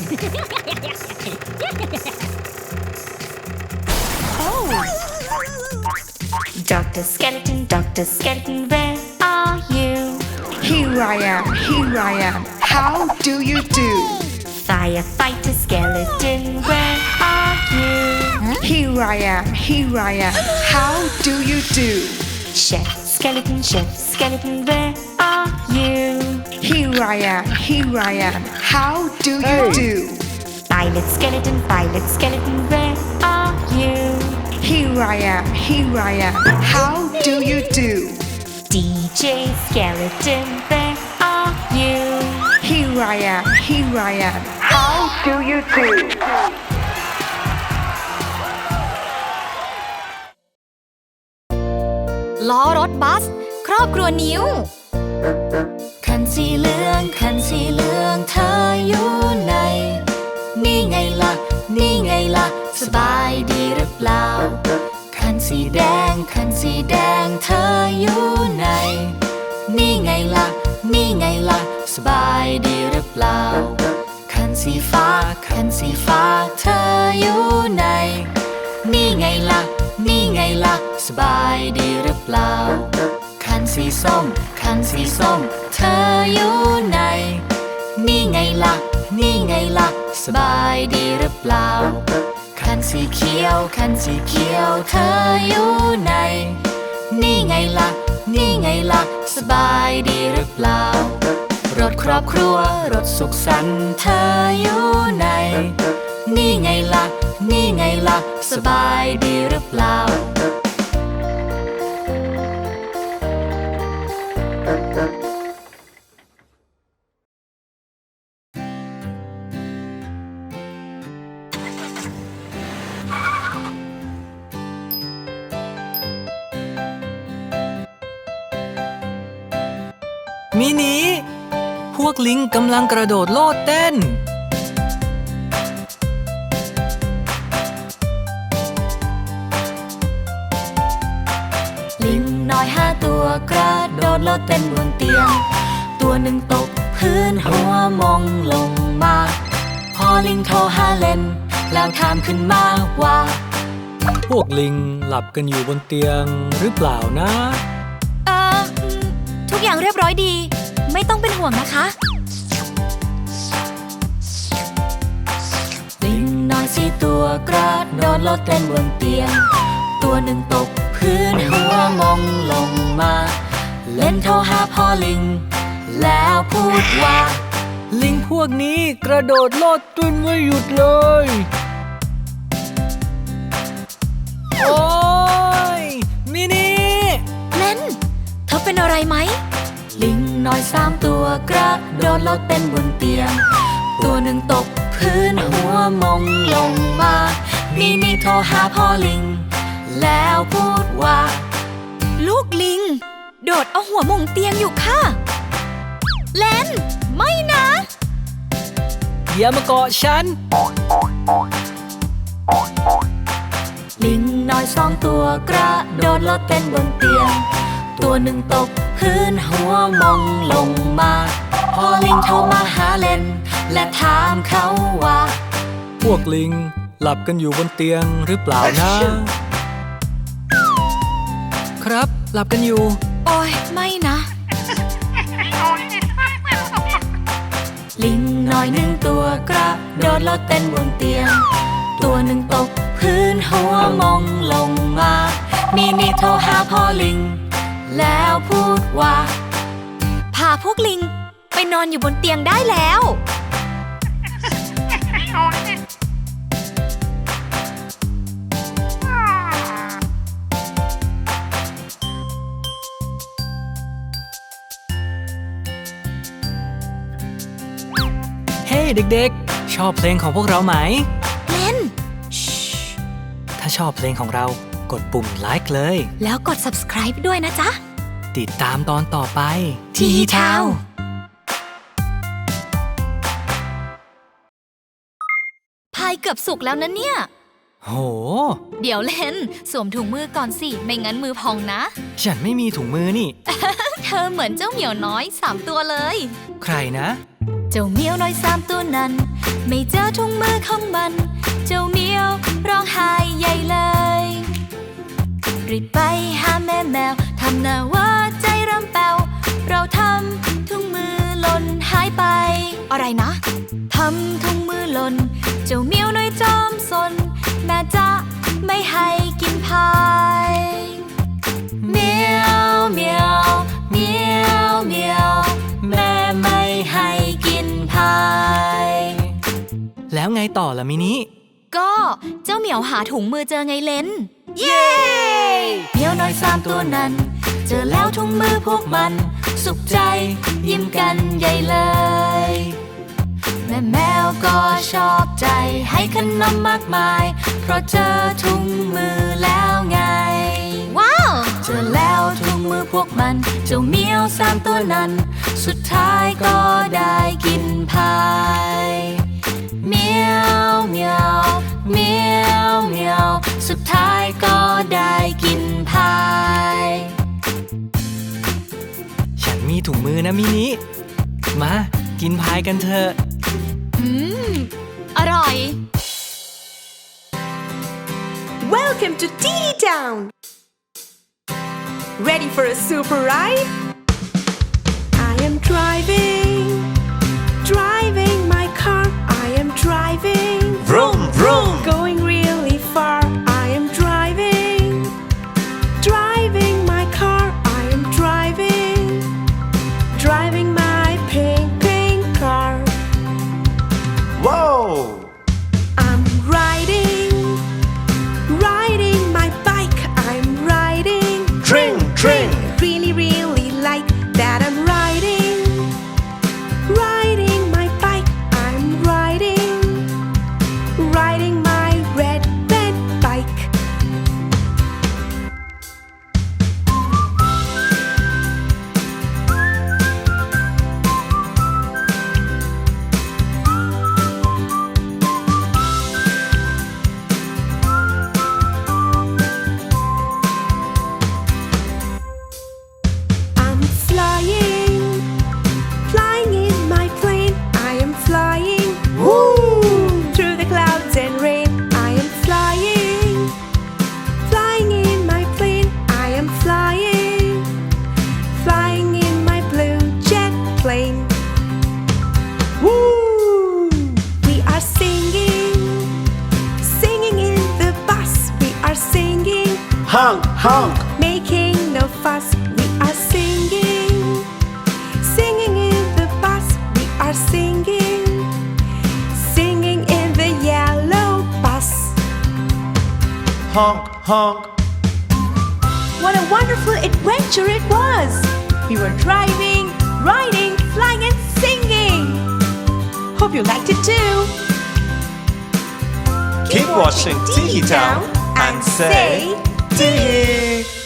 Oh. Dr. Skeleton, Dr. Skeleton, where are you? Here I am, here I am. How do you do? Firefighter Skeleton, where are you? Here I am, here I am. How do you do? Chef Skeleton, Chef Skeleton, where are you? Here I am, here I am. How do you do? Pilot Skeleton, Pilot Skeleton, where are you? Here I am, here I am. How do you do? DJ Skeleton, where are you? Here I am, here I am. How do you do? ล้อรถบัส ครอบครัวนิ้ว คัน สีเหลืองคันสีเหลืองเธออยู่ไหนนี่ไงล่ะ นี่ไงล่ะ สบายดีหรือเปล่า คันสีแดงคันสีแดงเธออยู่ไหนนี่ไงล่ะ นี่ไงล่ะ สบายดีหรือเปล่า คันสีฟ้าคันสีฟ้าเธออยู่ไหนนี่ไงล่ะ นี่ไงล่ะ สบายดีหรือเปล่า คันสีส้มคันสีส้ม เธออยู่ไหน นี่ไงล่ะ นี่ไงล่ะ สบายดีหรือเปล่า คันสีเขียว คันสีเขียว เธออยู่ไหน นี่ไงล่ะ นี่ไงล่ะ สบายดีหรือเปล่า รถครอบครัว รถสุขสันต์ เธออยู่ไหน นี่ไงล่ะ นี่ไงล่ะ สบายดีหรือเปล่า มินิพวกลิงกำลังกระโดดโลดเต้น ลิงน้อยห้าตัวกระโดดโลดเต้นบนเตียง ตัวหนึ่งตกพื้นหัวมองลงมา พอลิงโทรหาเลนแล้วถามขึ้นมาว่า พวกลิงหลับกันอยู่บนเตียงหรือเปล่านะเออทุก อย่างเรียบร้อยดี ไม่ต้องเป็นห่วงนะคะลิงน้อยสี่ตัวกระโดดโลดเต้นบนเตียง ตัวหนึ่งตกพื้นหัวมองลงมา เล่นโทรหาพ่อลิง แล้วพูดว่า ลิงพวกนี้กระโดดโลดเต้นไม่หยุดเลย โอ้ยมินิ เล่น เธอเป็นอะไรไหม ลิงน้อยสามตัวกระโดดโลดเต้นบนเตียง ตัวหนึ่งตกพื้นหัวมองลงมา นี่นี่โทรหาพ่อลิง แล้วพูดว่า ลูกลิง โดดเอาหัวมงเตียงอยู่ค่ะเล่นไม่นะอย่ามาเกาะฉัน ลิงน้อยสองตัวกระโดดโลดเต้นบนเตียง ตัวหนึ่งตก พื้นหัวมองลงมา พอลิงโทรมาหาเลนและถามเขาว่า พวกลิงหลับกันอยู่บนเตียงหรือเปล่านะ ครับหลับกันอยู่ โอ้ยไม่นะ ลิงน้อยหนึ่งตัวกระโดดโลดเต้นบนเตียง ตัวหนึ่งตกพื้นหัวมองลงมานี่นี่โทรหาพ่อลิง แล้วพูดว่า พาพวกลิงไปนอนอยู่บนเตียงได้แล้ว เฮ้เด็กๆ ชอบเพลงของพวกเราไหม เล่น ถ้าชอบเพลงของเรา กดปุ่มไลค์เลย แล้วกด subscribe ด้วยนะจ๊ะ ติดตามตอนต่อไป ทีเทาพายเกือบสุกแล้วนะเนี่ย โห เดี๋ยวเล่น สวมถุงมือก่อนสิ ไม่งั้นมือพองนะ ฉันไม่มีถุงมือนี่ เธอเหมือนเจ้าเหมียวน้อยสามตัวเลย ใครนะ เจ้าเหมียวน้อยสามตัวนั้น ไม่เจอถุงมือของมัน เจ้าเหมียวร้องไห้ใหญ่เลย รีบไปหาแม่แมว ทำหน้าว่าใจรำแปวเราทำถุงมือหล่นหายไป อะไรนะ ทำถุงมือหล่น เจ้าเหมียวน้อยจอมสน แม่จะไม่ให้กินพายเมียวเมียวเมียวเมียวแม่ไม่ให้กินพาย แล้วไงต่อล่ะมินิ ก็เจ้าเหมียวหาถุงมือเจอไงเล่นเย้ เหมียวน้อยสามตัวนั้น เจอแล้วถุงมือพวกมัน สุขใจยิ้มกันใหญ่เลย แม่แมวก็ชอบใจให้ขนมมากมาย เพราะเจอถุงมือแล้วไง ว้าว เจอแล้วถุงมือพวกมัน เจ้าเหมียวสามตัวนั้น สุดท้ายก็ได้กินพาย เมียวเมียว มือนะมินิ มา กินพายกันเถอะ อืม อร่อย Welcome to Teeny Town. Ready for a super ride? I am driving making no fuss. We are singing, singing in the bus. We are singing, singing in the yellow bus. Honk, honk. What a wonderful adventure it was! We were driving, riding, flying, and singing. Hope you liked it too. Keep watching Tiki Town and say to hear.